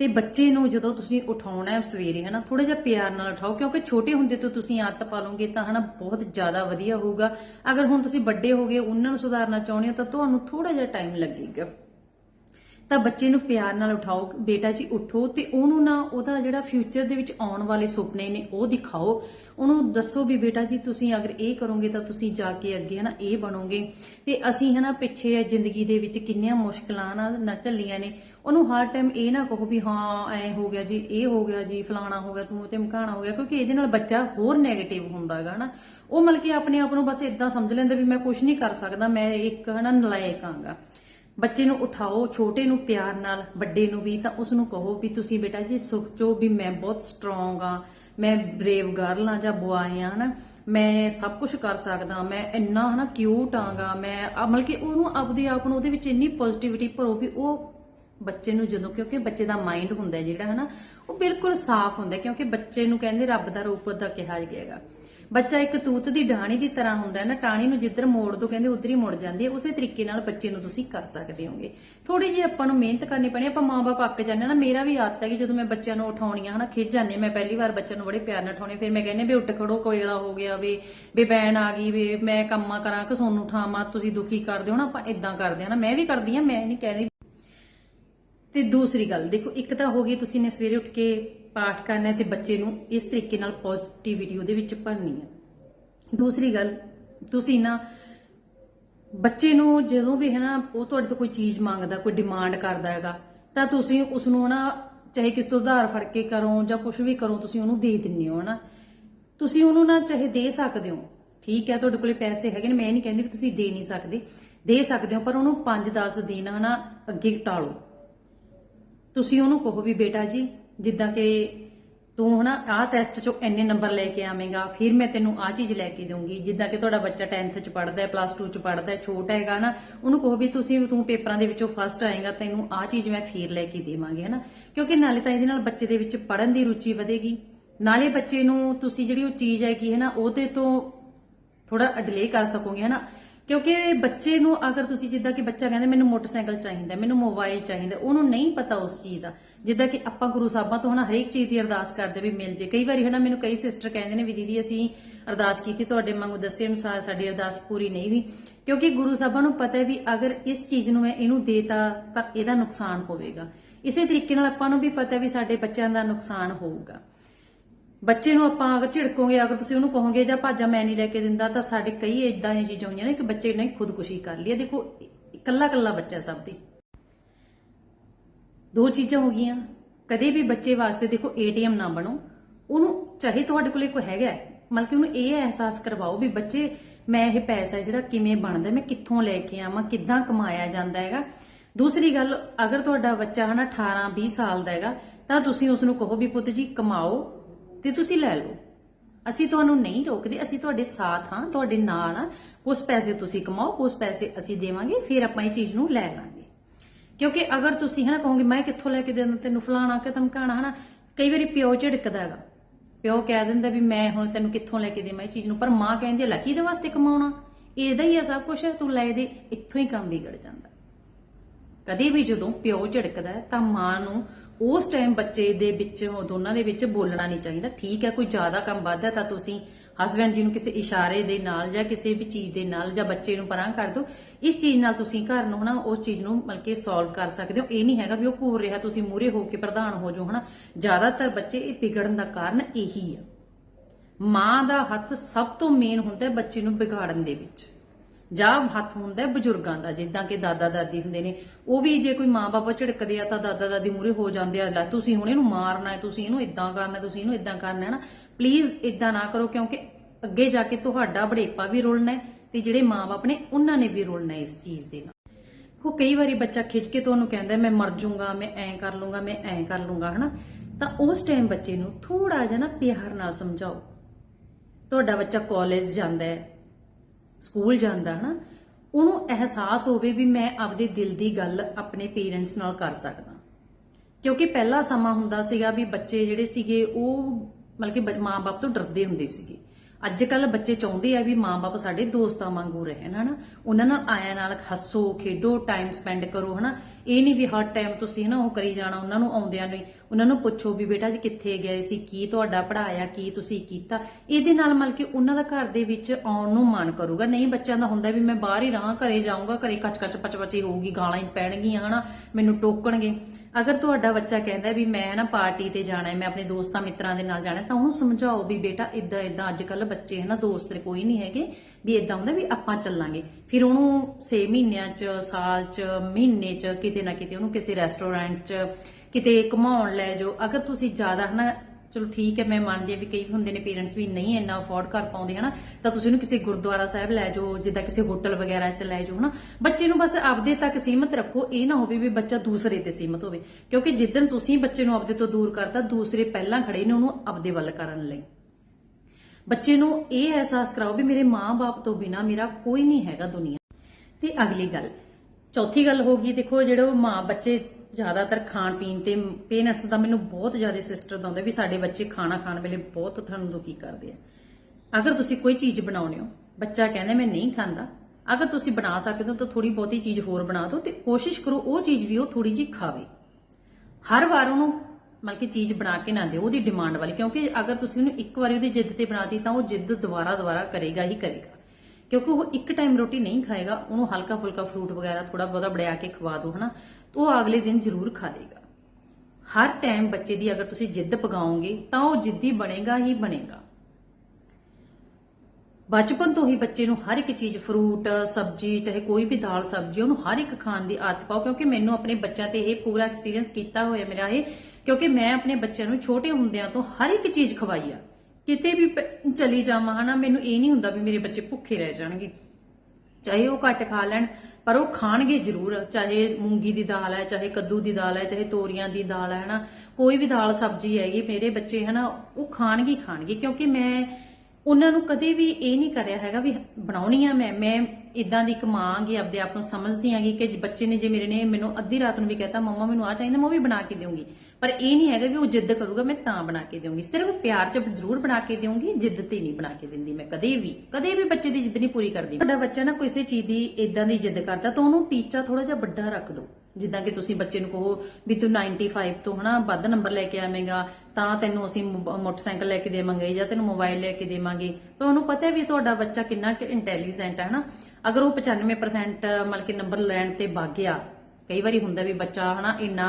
ਤੇ ਬੱਚੇ ਨੂੰ ਜਦੋਂ ਤੁਸੀਂ ਉਠਾਉਣਾ ਹੈ ਸਵੇਰੇ, ਹਨਾ ਥੋੜਾ ਜਿਹਾ ਪਿਆਰ ਨਾਲ ਉਠਾਓ, ਕਿਉਂਕਿ ਛੋਟੇ ਹੁੰਦੇ ਤੋਂ ਤੁਸੀਂ ਆਦਤ ਪਾ ਲਓਗੇ ਤਾਂ, ਹਨਾ, ਬਹੁਤ ਜ਼ਿਆਦਾ ਵਧੀਆ ਹੋਊਗਾ। ਅਗਰ ਹੁਣ ਤੁਸੀਂ ਵੱਡੇ ਹੋ ਗਏ, ਉਹਨਾਂ ਨੂੰ ਸੁਧਾਰਨਾ ਚਾਹੁੰਦੇ ਹੋ, ਤਾਂ ਤੁਹਾਨੂੰ ਥੋੜਾ ਜਿਹਾ ਟਾਈਮ ਲੱਗੇਗਾ। ਤਾਂ ਬੱਚੇ ਨੂੰ ਪਿਆਰ ਨਾਲ ਉਠਾਓ, ਬੇਟਾ ਜੀ ਉਠੋ ਤੇ ਉਹਨੂੰ ਨਾ ਉਹਦਾ ਜਿਹੜਾ ਫਿਊਚਰ ਦੇ ਵਿੱਚ ਆਉਣ ਵਾਲੇ ਸੁਪਨੇ ਨੇ ਉਹ ਦਿਖਾਓ। ਉਹਨੂੰ ਦੱਸੋ ਵੀ ਬੇਟਾ ਜੀ ਤੁਸੀਂ ਅਗਰ ਇਹ ਕਰੋਗੇ ਤਾਂ ਤੁਸੀਂ ਜਾ ਕੇ ਅੱਗੇ ਹਨਾ ਇਹ ਬਣੋਗੇ। ਤੇ ਅਸੀਂ ਹਨਾ ਪਿੱਛੇ ਜ਼ਿੰਦਗੀ ਦੇ ਵਿੱਚ ਕਿੰਨੀਆਂ ਮੁਸ਼ਕਲਾਂ ਨਾ ਝੱਲੀਆਂ ਨੇ। ਉਹਨੂੰ ਹਰ ਟਾਈਮ ਇਹ ਨਾ ਕਹੋ ਵੀ ਹਾਂ, ਐ ਹੋ ਗਿਆ ਜੀ, ਇਹ ਹੋ ਗਿਆ ਜੀ, ਫਲਾਣਾ ਹੋ ਗਿਆ, ਤੂੰ ਤੇ ਮਕਾਣਾ ਹੋ ਗਿਆ। ਕਿਉਂਕਿ ਇਹਦੇ ਨਾਲ ਬੱਚਾ ਹੋਰ 네ਗੇਟਿਵ ਹੁੰਦਾ ਹੈਗਾ ਨਾ ਉਹ ਮਤਲਬ ਕਿ ਆਪਣੇ ਆਪ ਨੂੰ ਬਸ ਇਦਾਂ ਸਮਝ ਲੈਂਦਾ ਵੀ ਮੈਂ ਕੁਝ ਨਹੀਂ ਕਰ ਸਕਦਾ, ਮੈਂ ਇੱਕ ਹਨਾ ਨਲਾਇਕ ਆਂਗਾ। ਬੱਚੇ ਨੂੰ ਉਠਾਓ, ਛੋਟੇ ਨੂੰ ਪਿਆਰ ਨਾਲ, ਵੱਡੇ ਨੂੰ ਵੀ, ਤਾਂ ਉਸ ਨੂੰ ਕਹੋ ਵੀ ਤੁਸੀਂ ਬੇਟਾ ਜੀ ਸੋਚੋ ਵੀ ਮੈਂ ਬਹੁਤ ਸਟਰੋਂਗ ਆ ਮੈਂ ਬਰੇਵ ਗਰਲ ਆ ਜਾਂ ਬੁਆਏ ਆ ਹਨਾ? ਮੈਂ ਸਭ ਕੁਝ ਕਰ ਸਕਦਾ, ਮੈਂ ਇੰਨਾ, ਹਨਾ ਕਿਊਟ ਆਂਗਾ ਮੈਂ ਮਤਲਬ ਕਿ ਉਹਨੂੰ ਆਪਦੇ ਆਪ ਨੂੰ ਉਹਦੇ ਵਿੱਚ ਇੰਨੀ ਪੋਜ਼ਿਟਿਵਿਟੀ ਭਰੋ ਵੀ ਉਹ ਬੱਚੇ ਨੂੰ ਜਦੋਂ, ਕਿਉਂਕਿ ਬੱਚੇ ਦਾ ਮਾਈਂਡ ਹੁੰਦਾ ਹੈ ਜਿਹੜਾ, ਹਨਾ, ਉਹ ਬਿਲਕੁਲ ਸਾਫ਼ ਹੁੰਦਾ, ਕਿਉਂਕਿ ਬੱਚੇ ਨੂੰ ਕਹਿੰਦੇ ਰੱਬ ਦਾ ਰੂਪ ਦਾ ਕਿਹਾ ਗਿਆਗਾ ਬੱਚਾ ਇੱਕ ਤੂਤ ਦੀ ਡਾਣੀ ਦੀ ਤਰ੍ਹਾਂ ਹੁੰਦਾ ਹੈ ਨਾ ਟਾਣੀ ਨੂੰ ਜਿੱਧਰ ਮੋੜ ਦੋ, ਕਹਿੰਦੇ ਉਧਰ ਹੀ ਮੁੜ ਜਾਂਦੀ ਹੈ। ਉਸੇ ਤਰੀਕੇ ਨਾਲ ਬੱਚੇ ਨੂੰ ਤੁਸੀਂ ਕਰ ਸਕਦੇ ਹੋਗੇ। ਥੋੜੀ ਜਿਹੀ ਆਪਾਂ ਨੂੰ ਮਿਹਨਤ ਕਰਨੀ ਪੈਣੀ, ਆਪਾਂ ਮਾਂ-ਬਾਪ ਅੱਕ ਜਾਂਦੇ ਨਾ। ਮੇਰਾ ਵੀ ਆਦਤ ਹੈ ਕਿ ਜਦੋਂ ਮੈਂ ਬੱਚਿਆਂ ਨੂੰ ਉਠਾਉਣੀਆਂ, ਹਨਾ, ਖਿੱਚ ਜਾਂਦੇ ਮੈਂ ਪਹਿਲੀ ਵਾਰ ਬੱਚਿਆਂ ਨੂੰ ਬੜੇ ਪਿਆਰ ਨਾਲ ਉਠਾਉਣੇ ਫਿਰ ਮੈਂ ਕਹਿੰਦੀ ਵੀ ਉੱਠ ਖੜੋ ਕੋਇਲਾ ਹੋ ਗਿਆ ਵੇ, ਵੀ ਬੈਣ ਆ ਗਈ ਵੇ, ਮੈਂ ਕੰਮਾਂ ਕਰਾਂ ਕਿ ਤੁਹਾਨੂੰ ਉਠਾਵਾਂ, ਤੁਸੀਂ ਦੁਖੀ ਕਰਦੇ ਹੋ ਨਾ, ਆਪਾਂ ਇਦਾਂ ਕਰਦੇ ਹਾਂ ਨਾ। ਮੈਂ ਵੀ ਕਰਦੀ ਹਾਂ, ਮੈਂ ਨਹੀਂ ਕਹਿੰਦੀ ਤੇ ਦੂਸਰੀ ਗੱਲ, ਦੇਖੋ, ਇੱਕ ਤਾਂ ਹੋ ਗਈ ਤੁਸੀਂ ਨੇ ਸਵੇਰੇ ਉੱਠ ਕੇ ਪਾਠ ਕਰਨਾ ਹੈ ਤੇ ਬੱਚੇ ਨੂੰ ਇਸ ਤਰੀਕੇ ਨਾਲ ਪੋਜ਼ਿਟਿਵਿਟੀ ਉਹਦੇ ਵਿੱਚ ਭਰਨੀ ਹੈ। ਦੂਸਰੀ ਗੱਲ, ਤੁਸੀਂ ਨਾ ਬੱਚੇ ਨੂੰ ਜਦੋਂ ਵੀ ਹੈ ਨਾ ਉਹ ਤੁਹਾਡੇ ਤੋਂ ਕੋਈ ਚੀਜ਼ ਮੰਗਦਾ, ਕੋਈ ਡਿਮਾਂਡ ਕਰਦਾ ਹੈਗਾ, ਤਾਂ ਤੁਸੀਂ ਉਸ ਨੂੰ ਨਾ ਚਾਹੇ ਕਿਸ ਤੋਂ ਉਧਾਰ ਫੜ ਕੇ ਕਰੋ ਜਾਂ ਕੁਝ ਵੀ ਕਰੋ, ਤੁਸੀਂ ਉਹਨੂੰ ਦੇ ਦਿੰਦੇ ਹੋ ਨਾ ਤੁਸੀਂ ਉਹਨੂੰ ਨਾ ਚਾਹੇ ਦੇ ਸਕਦੇ ਹੋ, ਠੀਕ ਹੈ, ਤੁਹਾਡੇ ਕੋਲੇ ਪੈਸੇ ਹੈਗੇ ਨੇ, ਮੈਂ ਨਹੀਂ ਕਹਿੰਦੀ ਵੀ ਤੁਸੀਂ ਦੇ ਨਹੀਂ ਸਕਦੇ। ਦੇ ਸਕਦੇ ਹੋ, ਪਰ ਉਹਨੂੰ 5-10 ਦਿਨ ਹਨਾ ਅੱਗੇ ਟਾਲੋ। ਤੁਸੀਂ ਉਹਨੂੰ ਕਹੋ ਵੀ ਬੇਟਾ ਜੀ ਜਿੱਦਾਂ ਕਿ ਤੂੰ ਹਨਾ ਆਹ ਟੈਸਟ ਚੋਂ ਇੰਨੇ ਨੰਬਰ ਲੈ ਕੇ ਆਵੇਂਗਾ, ਫਿਰ ਮੈਂ ਤੈਨੂੰ ਆਹ ਚੀਜ਼ ਲੈ ਕੇ ਦਊਂਗੀ। ਜਿੱਦਾਂ ਕਿ ਤੁਹਾਡਾ ਬੱਚਾ 10th ਚ ਪੜ੍ਹਦਾ ਹੈ ਪਲੱਸ 2 ਚ ਪੜ੍ਹਦਾ ਹੈ, ਛੋਟਾ ਹੈਗਾ ਨਾ, ਉਹਨੂੰ ਕਹੋ ਵੀ ਤੁਸੀਂ, ਤੂੰ ਪੇਪਰਾਂ ਦੇ ਵਿੱਚੋਂ ਫਸਟ ਆਏਗਾ, ਤੈਨੂੰ ਆਹ ਚੀਜ਼ ਮੈਂ ਫਿਰ ਲੈ ਕੇ ਦੇਵਾਂਗੀ, ਹਨਾ। ਕਿਉਂਕਿ ਨਾਲੇ ਤਾਂ ਇਹਦੇ ਨਾਲ ਬੱਚੇ ਦੇ ਵਿੱਚ ਪੜ੍ਹਨ ਦੀ ਰੁਚੀ ਵਧੇਗੀ। ਨਾਲੇ ਬੱਚੇ ਨੂੰ ਤੁਸੀਂ ਜਿਹੜੀ ਉਹ ਚੀਜ਼ ਹੈਗੀ ਹੈ ਨਾ, ਉਹਦੇ ਤੋਂ ਥੋੜਾ ਡਿਲੇ ਕਰ ਸਕੋਗੇ, ਹਨਾ। ਕਿਉਂਕਿ ਬੱਚੇ ਨੂੰ ਅਗਰ ਤੁਸੀਂ ਜਿੱਦਾਂ ਕਿ ਬੱਚਾ ਕਹਿੰਦੇ ਮੈਨੂੰ ਮੋਟਰਸਾਈਕਲ ਚਾਹੀਦਾ, ਮੈਨੂੰ ਮੋਬਾਈਲ ਚਾਹੀਦਾ, ਉਹਨੂੰ ਨਹੀਂ ਪਤਾ ਉਸ ਚੀਜ਼ ਦਾ। ਜਿੱਦਾਂ ਕਿ ਆਪਾਂ ਗੁਰੂ ਸਾਹਿਬਾਂ ਤੋਂ ਹਨਾ ਹਰੇਕ ਚੀਜ਼ ਦੀ ਅਰਦਾਸ ਕਰਦੇ ਵੀ ਮਿਲ ਜੇ। ਕਈ ਵਾਰੀ ਹਨਾ ਮੈਨੂੰ ਕਈ ਸਿਸਟਰ ਕਹਿੰਦੇ ਨੇ ਵੀ ਦੀਦੀ ਅਸੀਂ ਅਰਦਾਸ ਕੀਤੀ, ਤੁਹਾਡੇ ਮੰਗੂ ਦੱਸੇ ਅਨੁਸਾਰ ਸਾਡੀ ਅਰਦਾਸ ਪੂਰੀ ਨਹੀਂ ਹੋਈ। ਕਿਉਂਕਿ ਗੁਰੂ ਸਾਹਿਬਾਂ ਨੂੰ ਪਤਾ ਹੈ ਵੀ ਅਗਰ ਇਸ ਚੀਜ਼ ਨੂੰ ਮੈਂ ਇਹਨੂੰ ਦੇਤਾ ਤਾਂ ਇਹਦਾ ਨੁਕਸਾਨ ਹੋਵੇਗਾ। ਇਸੇ ਤਰੀਕੇ ਨਾਲ ਆਪਾਂ ਨੂੰ ਵੀ ਪਤਾ ਵੀ ਸਾਡੇ ਬੱਚਿਆਂ ਦਾ ਨੁਕਸਾਨ ਹੋਊਗਾ। ਬੱਚੇ ਨੂੰ ਆਪਾਂ ਅਗਰ ਝਿੜਕੋਗੇ, ਅਗਰ ਤੁਸੀਂ ਉਹਨੂੰ ਕਹੋਗੇ, ਜਾਂ ਭਾਜਾ ਮੈਂ ਨਹੀਂ ਲੈ ਕੇ ਦਿੰਦਾ ਤਾਂ ਸਾਡੇ ਕਈ ਇਦਾਂ ਦੀਆਂ ਚੀਜ਼ਾਂ ਹੋਈਆਂ ਨੇ ਕਿ ਬੱਚੇ ਨੇ ਖੁਦਕੁਸ਼ੀ ਕਰ ਲਈ ਹੈ। ਦੇਖੋ ਇਕੱਲਾ ਇਕੱਲਾ ਬੱਚਾ ਸਭ ਦੀ। ਦੋ ਚੀਜ਼ਾਂ ਹੋ ਗਈਆਂ। ਕਦੇ ਵੀ ਬੱਚੇ ਵਾਸਤੇ ਦੇਖੋ, ਏਟੀਐਮ ਨਾ ਬਣੋ। ਉਹਨੂੰ ਚਾਹੇ ਤੁਹਾਡੇ ਕੋਲੇ ਕੋਈ ਹੈਗਾ ਮਤਲਬ ਕਿ ਉਹਨੂੰ ਇਹ ਅਹਿਸਾਸ ਕਰਵਾਓ ਵੀ ਬੱਚੇ, ਮੈਂ ਇਹ ਪੈਸਾ ਜਿਹੜਾ ਕਿਵੇਂ ਬਣਦਾ, ਮੈਂ ਕਿੱਥੋਂ ਲੈ ਕੇ ਆਵਾਂ, ਕਿੱਦਾਂ ਕਮਾਇਆ ਜਾਂਦਾ ਹੈਗਾ। ਦੂਸਰੀ ਗੱਲ, ਅਗਰ ਤੁਹਾਡਾ ਬੱਚਾ ਹਨਾ 18 20 ਸਾਲ ਦਾ ਹੈਗਾ, ਤਾਂ ਤੁਸੀਂ ਉਸ ਨੂੰ ਕਹੋ ਵੀ ਪੁੱਤ ਜੀ ਕਮਾਓ। ਤੇ ਤੁਸੀਂ ਲੈ ਲਓ। ਅਸੀਂ ਤੁਹਾਨੂੰ ਨਹੀਂ ਰੋਕਦੇ, ਅਸੀਂ ਤੁਹਾਡੇ ਸਾਥ ਹਾਂ, ਤੁਹਾਡੇ ਨਾਲ ਹਾਂ। ਕੁਝ ਪੈਸੇ ਤੁਸੀਂ ਕਮਾਓ ਕੁਝ ਪੈਸੇ ਅਸੀਂ ਦੇਵਾਂਗੇ, ਫਿਰ ਆਪਾਂ ਇਹ ਚੀਜ਼ ਨੂੰ ਲੈ ਲਾਂਗੇ। ਕਿਉਂਕਿ ਅਗਰ ਤੁਸੀਂ ਹਨਾ ਕਹੋਗੇ, ਮੈਂ ਕਿੱਥੋਂ ਲੈ ਕੇ ਦੇਣਾ ਤੈਨੂੰ ਫਲਾਣਾ ਕਿ ਧਮਕਾਣਾ ਹਨਾ, ਕਈ ਵਾਰੀ ਪਿਓ ਝਿੜਕਦਾ ਹੈਗਾ। ਪਿਓ ਕਹਿ ਦਿੰਦਾ ਵੀ ਮੈਂ ਹੁਣ ਤੈਨੂੰ ਕਿੱਥੋਂ ਲੈ ਕੇ ਦੇਵਾਂ ਇਹ ਚੀਜ਼ ਨੂੰ, ਪਰ ਮਾਂ ਕਹਿੰਦੀ ਹੈ ਲੱਕੀ ਦੇ ਵਾਸਤੇ ਕਮਾਉਣਾ? ਇਹਦਾ ਹੀ ਆ ਸਭ ਕੁਝ ਤੂੰ ਲੈ ਦੇ, ਇੱਥੋਂ ਹੀ ਕੰਮ ਵਿਗੜ ਜਾਂਦਾ। ਕਦੇ ਵੀ ਜਦੋਂ ਪਿਓ ਝਿੜਕਦਾ ਤਾਂ ਮਾਂ ਨੂੰ ਉਸ ਟਾਈਮ ਬੱਚੇ ਦੇ ਵਿੱਚ, ਦੋਨਾਂ ਦੇ ਵਿੱਚ ਬੋਲਣਾ ਨਹੀਂ ਚਾਹੀਦਾ। ਠੀਕ ਹੈ, ਕੋਈ ਜ਼ਿਆਦਾ ਕੰਮ ਵੱਧਦਾ ਤਾਂ ਤੁਸੀਂ ਹਸਬੰਡ ਜੀ ਨੂੰ ਕਿਸੇ ਇਸ਼ਾਰੇ ਦੇ ਨਾਲ ਜਾਂ ਕਿਸੇ ਵੀ ਚੀਜ਼ ਦੇ ਨਾਲ ਜਾਂ ਬੱਚੇ ਨੂੰ ਪਰਾਂ ਕਰ ਦਿਓ। ਇਸ ਚੀਜ਼ ਨਾਲ ਤੁਸੀਂ ਘਰ ਨੂੰ ਹਨਾ, ਉਸ ਚੀਜ਼ ਨੂੰ ਮਤਲਬ ਸੋਲਵ ਕਰ ਸਕਦੇ ਹੋ। ਇਹ ਨਹੀਂ ਹੈਗਾ ਵੀ ਉਹ ਘੂਰ ਰਿਹਾ, ਤੁਸੀਂ ਮੂਰੇ ਹੋ ਕੇ ਪ੍ਰਧਾਨ ਹੋ ਜਾਓ ਹਨਾ। ਜ਼ਿਆਦਾਤਰ ਬੱਚੇ ਇਹ ਵਿਗੜਨ ਦਾ ਕਾਰਨ ਇਹੀ ਹੈ ਮਾਂ ਦਾ ਹੱਥ ਸਭ ਤੋਂ ਮੇਨ ਹੁੰਦਾ ਬੱਚੇ ਨੂੰ ਵਿਗਾੜਨ ਦੇ ਵਿੱਚ। ਜਾਂ ਹੱਥ ਹੁੰਦਾ ਬਜ਼ੁਰਗਾਂ ਦਾ, ਜਿੱਦਾਂ ਕਿ ਦਾਦਾ ਦਾਦੀ ਹੁੰਦੇ ਨੇ, ਉਹ ਵੀ ਜੇ ਕੋਈ ਮਾਂ-ਬਾਪ ਝਿੜਕਦੇ ਆ ਤਾਂ ਦਾਦਾ ਦਾਦੀ ਮੂਰੇ ਹੋ ਜਾਂਦੇ ਆ, ਲੈ ਤੁਸੀਂ ਹੁਣ ਇਹਨੂੰ ਮਾਰਨਾ ਹੈ, ਤੁਸੀਂ ਇਹਨੂੰ ਇਦਾਂ ਕਰਨਾ, ਤੁਸੀਂ ਇਹਨੂੰ ਇਦਾਂ ਕਰਨਾ ਹੈ ਨਾ ਪਲੀਜ਼ ਇਦਾਂ ਨਾ ਕਰੋ, ਕਿਉਂਕਿ ਅੱਗੇ ਜਾ ਕੇ ਤੁਹਾਡਾ ਬੜੇਪਾ ਵੀ ਰੁਲਣਾ ਹੈ ਤੇ ਜਿਹੜੇ ਮਾਂ-ਬਾਪ ਨੇ, ਉਹਨਾਂ ਨੇ ਵੀ ਰੁਲਣਾ ਹੈ ਇਸ ਚੀਜ਼ ਦੇ ਨਾਲ। ਕੋ ਕਈ ਵਾਰੀ ਬੱਚਾ ਖਿੱਚ ਕੇ ਤੁਹਾਨੂੰ ਕਹਿੰਦਾ ਮੈਂ ਮਰ ਜਾਊਂਗਾ ਮੈਂ ਐਂ ਕਰ ਲੂੰਗਾ, ਮੈਂ ਐਂ ਕਰ ਲੂੰਗਾ ਹਨਾ? ਤਾਂ ਉਸ ਟਾਈਮ ਬੱਚੇ ਨੂੰ ਥੋੜਾ ਜਿਹਾ ਨਾ ਪਿਆਰ ਨਾਲ ਸਮਝਾਓ। ਤੁਹਾਡਾ ਬੱਚਾ ਕਾਲਜ ਜਾਂਦਾ ਹੈ ਸਕੂਲ ਜਾਂਦਾ ਹਨਾ, ਉਹਨੂੰ ਅਹਿਸਾਸ ਹੋਵੇ ਵੀ ਮੈਂ ਆਪਦੇ ਦਿਲ ਦੀ ਗੱਲ ਆਪਣੇ ਪੇਰੈਂਟਸ ਨਾਲ ਕਰ ਸਕਦਾ। ਕਿਉਂਕਿ ਪਹਿਲਾ ਸਮਾਂ ਹੁੰਦਾ ਸੀਗਾ ਵੀ ਬੱਚੇ ਜਿਹੜੇ ਸੀਗੇ, ਉਹ ਮਤਲਬ ਕਿ ਮਾਂ-ਬਾਪ ਤੋਂ ਡਰਦੇ ਹੁੰਦੇ ਸੀਗੇ। ਅੱਜ ਕੱਲ ਬੱਚੇ ਚਾਹੁੰਦੇ ਆ ਵੀ ਮਾਪੇ ਸਾਡੇ ਦੋਸਤਾਂ ਵਾਂਗੂ ਰਹਿਣ ਹਨਾ? ਉਹਨਾਂ ਨਾਲ ਆਇਆ ਨਾਲ ਹੱਸੋ, ਖੇਡੋ ਟਾਈਮ ਸਪੈਂਡ ਕਰੋ, ਹਨਾ? ਇਹ ਨਹੀਂ ਵੀ ਹਰ ਟਾਈਮ ਤੁਸੀਂ, ਹਨਾ, ਉਹ ਕਰੀ ਜਾਣਾ, ਉਹਨਾਂ ਨੂੰ ਆਉਂਦਿਆਂ ਨੂੰ ਉਹਨਾਂ ਨੂੰ ਪੁੱਛੋ ਵੀ, ਬੇਟਾ ਜੀ ਕਿੱਥੇ ਗਏ ਸੀ? ਕੀ ਤੁਹਾਡਾ ਪੜਾਇਆ ਕੀ ਤੁਸੀਂ ਕੀਤਾ? ਇਹਦੇ ਨਾਲ ਮਤਲਬ ਕਿ ਉਹਨਾਂ ਦਾ ਘਰ ਦੇ ਵਿੱਚ ਆਉਣ ਨੂੰ ਮਨ ਕਰੂਗਾ। ਨਹੀਂ, ਬੱਚਿਆਂ ਦਾ ਹੁੰਦਾ ਵੀ ਮੈਂ ਬਾਹਰ ਹੀ ਰਹਾਂ, ਘਰੇ ਜਾਊਂਗਾ, ਘਰੇ ਕੱਚ ਕੱਚ ਪਚ ਪਚੀ ਹੋਊਗੀ, ਗਾਲਾਂ ਹੀ ਪੈਣਗੀਆਂ, ਹਨਾ? ਮੈਨੂੰ ਟੋਕਣਗੇ। ਅਗਰ ਤੁਹਾਡਾ ਬੱਚਾ ਕਹਿੰਦਾ ਵੀ ਮੈਂ ਨਾ ਪਾਰਟੀ ਤੇ ਜਾਣਾ ਹੈ, ਮੈਂ ਆਪਣੇ ਦੋਸਤਾਂ ਮਿੱਤਰਾਂ ਦੇ ਨਾਲ ਜਾਣਾ ਤਾਂ ਉਹਨੂੰ ਸਮਝਾਓ ਵੀ ਬੇਟਾ ਇਦਾਂ ਇਦਾਂ ਅੱਜ ਕੱਲ ਬੱਚੇ ਹਨਾ ਦੋਸਤ ਤੇ ਕੋਈ ਨਹੀਂ ਹੈਗੇ, ਵੀ ਇਦਾਂ ਹੁੰਦਾ ਵੀ ਆਪਾਂ ਚੱਲਾਂਗੇ। ਫਿਰ ਉਹਨੂੰ 6 ਮਹੀਨਿਆਂ ਚ, ਸਾਲ ਚ, ਮਹੀਨੇ ਚ ਕਿਤੇ ਨਾ ਕਿਤੇ ਉਹਨੂੰ ਕਿਸੇ ਰੈਸਟੋਰੈਂਟ ਚ ਕਿਤੇ ਘੁਮਾਉਣ ਲੈ ਜਾਓ। ਅਗਰ ਤੁਸੀਂ ਜ਼ਿਆਦਾ ਹਨਾ ਚਲੋ ਠੀਕ ਹੈ, ਮੈਂ ਮੰਨਦੀ ਹਾਂ ਵੀ ਕਈ ਹੁੰਦੇ ਨੇ ਪੇਰੈਂਟਸ ਵੀ ਨਹੀਂ ਇੰਨਾ ਅਫੋਰਡ ਕਰ ਪਾਉਂਦੇ, ਹਨਾ? ਤਾਂ ਤੁਸੀਂ ਉਹਨੂੰ ਕਿਸੇ ਗੁਰਦੁਆਰਾ ਸਾਹਿਬ ਲੈ ਜਾਓ, ਜਿੱਦਾਂ ਕਿਸੇ ਹੋਟਲ ਵਗੈਰਾ 'ਚ ਲੈ ਜਾਓ, ਹਨਾ? ਬੱਚੇ ਨੂੰ ਬਸ ਆਪਦੇ ਤੱਕ ਸੀਮਤ ਰੱਖੋ, ਇਹ ਨਾ ਹੋਵੇ ਵੀ ਬੱਚਾ ਦੂਸਰੇ ਤੇ ਸੀਮਤ ਹੋਵੇ। ਕਿਉਂਕਿ ਜਿੱਦਣ ਤੁਸੀਂ ਬੱਚੇ ਨੂੰ ਆਪਦੇ ਤੋਂ ਦੂਰ ਕਰਤਾ, ਦੂਸਰੇ ਪਹਿਲਾਂ ਖੜੇ ਨੇ ਉਹਨੂੰ ਆਪਦੇ ਵੱਲ ਕਰਨ ਲਈ। ਬੱਚੇ ਨੂੰ ਇਹ ਅਹਿਸਾਸ ਕਰਾਓ ਵੀ ਮੇਰੇ ਮਾਂ-ਬਾਪ ਤੋਂ ਬਿਨਾ ਮੇਰਾ ਕੋਈ ਨਹੀਂ ਹੈਗਾ ਦੁਨੀਆ। ਤੇ ਅਗਲੀ ਗੱਲ, ਚੌਥੀ ਗੱਲ ਹੋ ਗਈ, ਦੇਖੋ, ਜਿਹੜੇ ਮਾਂ ਬੱਚੇ ਜ਼ਿਆਦਾਤਰ ਖਾਣ ਪੀਣ ਤੇ ਪੇਰੈਂਟਸ ਦਾ ਮੈਨੂੰ ਬਹੁਤ ਜ਼ਿਆਦਾ ਸਿਸਟਰ ਦਾ ਹੁੰਦਾ ਵੀ ਸਾਡੇ ਬੱਚੇ ਖਾਣਾ ਖਾਣ ਵੇਲੇ ਬਹੁਤ ਤੁਹਾਨੂੰ ਦੁਖੀ ਕਰਦੇ ਆ। ਅਗਰ ਤੁਸੀਂ ਕੋਈ ਚੀਜ਼ ਬਣਾਉਣੇ ਹੋ, ਬੱਚਾ ਕਹਿੰਦਾ ਮੈਂ ਨਹੀਂ ਖਾਂਦਾ, ਅਗਰ ਤੁਸੀਂ ਬਣਾ ਸਕਦੇ ਹੋ ਤਾਂ ਥੋੜੀ ਬਹੁਤੀ ਚੀਜ਼ ਹੋਰ ਬਣਾ ਦਿਓ ਤੇ ਕੋਸ਼ਿਸ਼ ਕਰੋ ਉਹ ਚੀਜ਼ ਵੀ ਉਹ ਥੋੜੀ ਜਿਹੀ ਖਾਵੇ। ਹਰ ਵਾਰ ਉਹਨੂੰ ਮਤਲਬ ਕਿ ਚੀਜ਼ ਬਣਾ ਕੇ ਨਾ ਦਿਓ ਉਹਦੀ ਡਿਮਾਂਡ ਵਾਲੀ, ਕਿਉਂਕਿ ਅਗਰ ਤੁਸੀਂ ਉਹਨੂੰ ਇੱਕ ਵਾਰੀ ਉਹਦੀ ਜਿੱਦ ਤੇ ਬਣਾਤੀ ਤਾਂ ਉਹ ਜਿੱਦ ਦੁਬਾਰਾ ਦੁਬਾਰਾ ਕਰੇਗਾ ਹੀ ਕਰੇਗਾ। ਕਿਉਂਕਿ ਉਹ ਇੱਕ ਟਾਈਮ ਰੋਟੀ ਨਹੀਂ ਖਾਏਗਾ, ਉਹਨੂੰ ਹਲਕਾ ਫੁਲਕਾ ਫਰੂਟ ਵਗੈਰਾ ਥੋੜਾ ਬਹੁਤਾ ਬੜਿਆ ਕੇ ਖਵਾ ਦਿਓ ਹਨਾ, ਤਾਂ ਉਹ ਅਗਲੇ ਦਿਨ ਜ਼ਰੂਰ ਖਾ ਲੇਗਾ ਹਰ ਟਾਈਮ ਬੱਚੇ ਦੀ ਅਗਰ ਤੁਸੀਂ ਜਿੱਦ ਪਗਾਓਗੇ, ਤਾਂ ਉਹ ਜਿੱਦੀ ਬਣੇਗਾ ਹੀ ਬਣੇਗਾ। ਬਚਪਨ ਤੋਂ ਹੀ ਬੱਚੇ ਨੂੰ ਹਰ ਇੱਕ ਚੀਜ਼ ਫਰੂਟ ਸਬਜ਼ੀ, ਚਾਹੇ ਕੋਈ ਵੀ ਦਾਲ, ਸਬਜ਼ੀ, ਉਹਨੂੰ ਹਰ ਇੱਕ ਖਾਣ ਦੀ ਆਦਤ ਪਾਓ, ਕਿਉਂਕਿ ਮੈਨੂੰ ਆਪਣੇ ਬੱਚਿਆਂ ਤੇ ਇਹ ਪੂਰਾ ਐਕਸਪੀਰੀਅੰਸ ਕੀਤਾ ਹੋਇਆ ਮੇਰਾ ਇਹ, ਕਿਉਂਕਿ ਮੈਂ ਆਪਣੇ ਬੱਚਿਆਂ ਨੂੰ ਛੋਟੇ ਹੁੰਦਿਆਂ ਤੋਂ ਹਰ ਇੱਕ ਚੀਜ਼ ਖਵਾਈ ਆ। ਕਿਤੇ ਵੀ ਪ- ਚਲੀ ਜਾਵਾਂ, ਹਨਾ, ਮੈਨੂੰ ਇਹ ਨਹੀਂ ਹੁੰਦਾ ਵੀ ਮੇਰੇ ਬੱਚੇ ਭੁੱਖੇ ਰਹਿ ਜਾਣਗੇ। ਚਾਹੇ ਉਹ ਘੱਟ ਖਾ ਲੈਣ, ਪਰ ਉਹ ਖਾਣਗੇ ਜ਼ਰੂਰ, ਚਾਹੇ ਮੂੰਗੀ ਦੀ ਦਾਲ ਹੈ, ਚਾਹੇ ਕੱਦੂ ਦੀ ਦਾਲ ਹੈ, ਚਾਹੇ ਤੋਰੀਆਂ ਦੀ ਦਾਲ ਹੈ, ਹਨਾ। ਕੋਈ ਵੀ ਦਾਲ ਸਬਜ਼ੀ ਹੈਗੀ, ਮੇਰੇ ਬੱਚੇ, ਹਨਾ, ਉਹ ਖਾਣਗੇ ਹੀ ਖਾਣਗੇ, ਕਿਉਂਕਿ ਮੈਂ ਉਹਨਾਂ ਨੂੰ ਕਦੇ ਵੀ ਇਹ ਨਹੀਂ ਕਰਿਆ ਹੈਗਾ ਵੀ ਬਣਾਉਣੀ ਆ ਮੈਂ ਮੈਂ ਇਦਾਂ ਦੀ ਇੱਕ ਮਾਂ ਗੀ ਆਪਦੇ ਆਪ ਨੂੰ ਸਮਝਦੀ ਆਂਗੀ ਕਿ ਬੱਚੇ ਨੇ ਜੇ ਮੇਰੇ ਨੇ ਮੈਨੂੰ ਅੱਧੀ ਰਾਤ ਨੂੰ ਵੀ ਕਹਤਾ, ਮੰਮਾ, ਮੈਨੂੰ ਆ ਚਾਹੀਦਾ, ਮੈਂ ਉਹ ਵੀ ਬਣਾ ਕੇ ਦੇਵਾਂਗੀ ਪਰ ਇਹ ਨਹੀਂ ਹੈਗਾ ਵੀ ਉਹ ਜਿੱਦ ਕਰੂਗਾ, ਮੈਂ ਤਾਂ ਬਣਾ ਕੇ ਦੇਵਾਂਗੀ ਸਿਰਫ ਪਿਆਰ ਚ ਜ਼ਰੂਰ ਬਣਾ ਕੇ ਦੇਵਾਂਗੀ ਜਿੱਦ ਤੇ ਨਹੀਂ ਬਣਾ ਕੇ ਦਿੰਦੀ ਮੈਂ ਕਦੇ ਵੀ ਕਦੇ ਵੀ ਬੱਚੇ ਦੀ ਜਿੱਦ ਨਹੀਂ ਪੂਰੀ ਕਰਦੀ। ਤੁਹਾਡਾ ਬੱਚਾ ਨਾ ਕਿਸੇ ਚੀਜ਼ ਦੀ ਇਦਾਂ ਦੀ ਜਿੱਦ ਕਰਦਾ ਤਾਂ ਉਹਨੂੰ ਟੀਚਾ ਥੋੜਾ ਜਿਹਾ ਵੱਡਾ ਰੱਖ ਦਿਓ। ਜਿੱਦਾਂ ਕਿ ਤੁਸੀਂ ਬੱਚੇ ਨੂੰ ਕਹੋ ਵੀ ਤੂੰ 95 ਤੋਂ ਹਨਾ ਵੱਧ ਨੰਬਰ ਲੈ ਕੇ ਆਵੇਂਗਾ, ਤਾਂ ਤੈਨੂੰ ਅਸੀਂ ਮੋਟਰਸਾਈਕਲ ਲੈ ਕੇ ਦੇਵਾਂਗੇ ਜਾਂ ਤੈਨੂੰ ਮੋਬਾਈਲ ਲੈ ਕੇ ਦੇਵਾਂਗੇ। ਤਾਂ ਉਹਨੂੰ ਪਤਾ ਵੀ ਤੁਹਾਡਾ ਬੱਚਾ ਕਿੰਨਾ ਕਿ ਇੰਟੈਲੀਜੈਂਟ ਹੈ ਹਨਾ। ਅਗਰ ਉਹ 95% ਮਤਲਬ ਕਿ ਨੰਬਰ ਲੈਣ ਤੇ ਵਗ ਕਈ ਵਾਰੀ ਹੁੰਦਾ ਵੀ ਬੱਚਾ ਹਨਾ ਇੰਨਾ